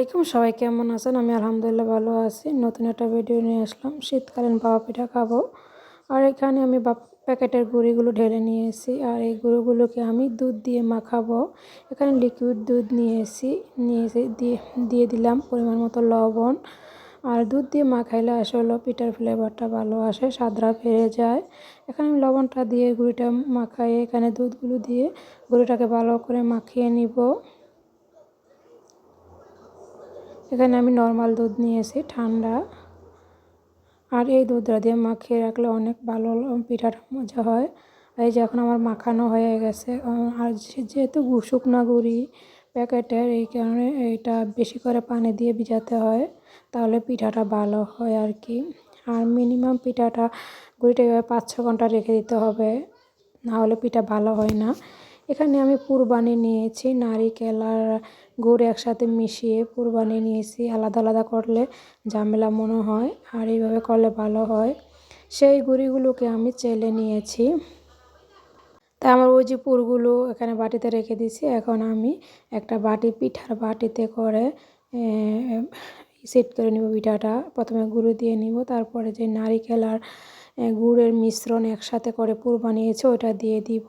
আলাইকুম, সবাই কেমন আছেন? আমি আলহামদুলিল্লাহ ভালো আছি। নতুন একটা ভিডিও নিয়ে আসলাম। শীতকালীন বাবা পিঠা খাব। আর এখানে আমি প্যাকেটের গুঁড়িগুলো ঢেলে নিয়েছি। আর এই গুঁড়োগুলোকে আমি দুধ দিয়ে মাখাবো। এখানে লিকুইড দুধ নিয়েছি। নিয়েছি, দিয়ে দিয়ে দিলাম পরিমাণ মতো লবণ। আর দুধ দিয়ে মাখাইলে আসলে পিঠার ফ্লেভারটা ভালো আসে সাদরা বেড়ে যায়। এখানে আমি লবণটা দিয়ে গুঁড়িটা মাখাই এখানে দুধগুলো দিয়ে গুঁড়িটাকে ভালো করে মাখিয়ে নিব। এখানে আমি নর্মাল দুধ নিয়েছি, ঠান্ডা। আর এই দুধটা দিয়ে মাখিয়ে রাখলে অনেক ভালো পিঠাটা মজা হয়। এই যে এখন আমার মাখানো হয়ে গেছে। আর যেহেতু শুকনা গুঁড়ি প্যাকেটের, এই কারণে এইটা বেশি করে পানি দিয়ে ভিজাতে হয়, তাহলে পিঠাটা ভালো হয় আর কি। আর মিনিমাম পিঠাটা গুঁড়িটা এভাবে পাঁচ ছ ঘণ্টা রেখে দিতে হবে, না হলে পিঠা ভালো হয় না। এখানে আমি পুরবানি নিয়েছি নারিকেল আর গুড় একসাথে মিশিয়ে পুরবানি নিয়েছি, আলাদা আলাদা করলে ঝামেলা মনে হয় আর এইভাবে করলে ভালো হয়। সেই গুঁড়িগুলোকে আমি চেলে নিয়েছি। তা আমার ওই যে পুরগুলো এখানে বাটিতে রেখে দিয়েছি, এখন আমি একটা বাটি, পিঠার বাটিতে করে সেট করে নিব পিঠাটা। প্রথমে গুঁড়ো দিয়ে নিব, তারপরে যে নারিকেল আর গুড়ের মিশ্রণ একসাথে করে পুর বানিয়েছে, ওইটা দিয়ে দিব।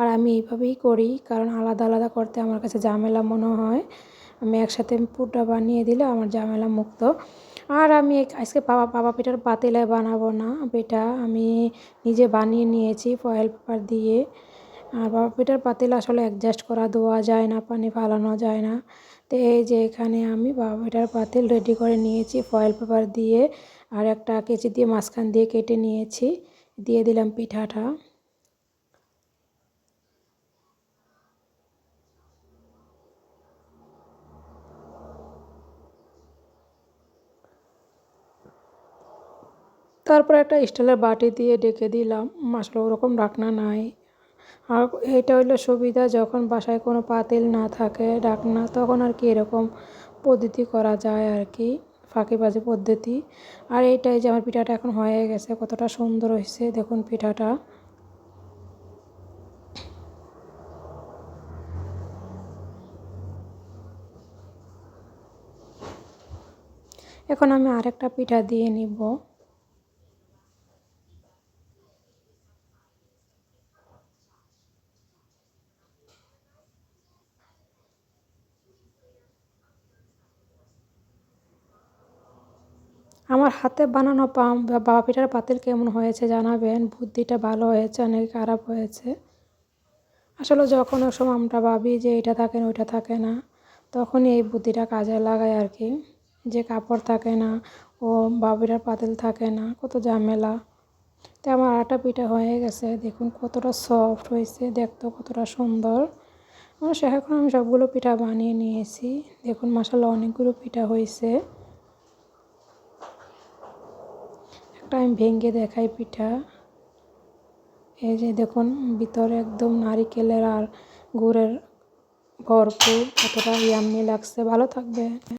আর আমি এইভাবেই করি, কারণ আলাদা আলাদা করতে আমার কাছে ঝামেলা মনে হয়। আমি একসাথে পুরটা বানিয়ে দিলে আমার ঝামেলা মুক্ত। আর আমি আজকে বাবা বাবা পিঠার পাতিলে বানাবো না পিঠা। আমি নিজে বানিয়ে নিয়েছি ফয়েল পেপার দিয়ে। আর বাবা পিঠার পাতিল আসলে অ্যাডজাস্ট করা দেওয়া যায় না, পানি ফালানো যায় না। তো এই যে এখানে আমি বাবা পিঠার পাতিল রেডি করে নিয়েছি ফয়েল পেপার দিয়ে। আর একটা কেচি দিয়ে মাঝখান দিয়ে কেটে নিয়েছি। দিয়ে দিলাম পিঠাটা। তারপর একটা স্টিলের বাটি দিয়ে ডেকে দিলাম। আসলে ওরকম ডাকনা নাই। আর এটা হইল সুবিধা, যখন বাসায় কোনো পাতিল না থাকে ডাকনা, তখন আর কি এরকম পদ্ধতি করা যায় আর কি, ফাঁকিবাজি পদ্ধতি। আর এইটাই যে আমার পিঠাটা এখন হয়ে গেছে, কতটা সুন্দর হয়েছে, দেখুন পিঠাটা। এখন আমি আরেকটা পিঠা দিয়ে নিব। আমার হাতে বানানো পাম বাবা পিঠার পাতিল কেমন হয়েছে জানাবেন? বুদ্ধিটা ভালো হয়েছে অনেক খারাপ হয়েছে? আসলে যখন সময় আমরা ভাবি যে এটা থাকে না, ওইটা থাকে না, তখনই এই বুদ্ধিটা কাজে লাগায় আর কি। যে কাপড় থাকে না, ও বাবিটার পাতিল থাকে না, কত ঝামেলা। তো আমার আটা পিঠা হয়ে গেছে, দেখুন কতটা সফট হয়েছে দেখতে কতটা সুন্দর। সে এখন আমি সবগুলো পিঠা বানিয়ে নিয়েছি, দেখুন মশালা অনেকগুলো পিঠা হয়েছে। একটা আমি ভেঙে দেখাই পিঠা। এই যে দেখুন, ভিতরে একদম নারিকেলের আর গুড়ের ভরপুর কতটা ইয়াম্মি লাগছে। ভালো থাকবে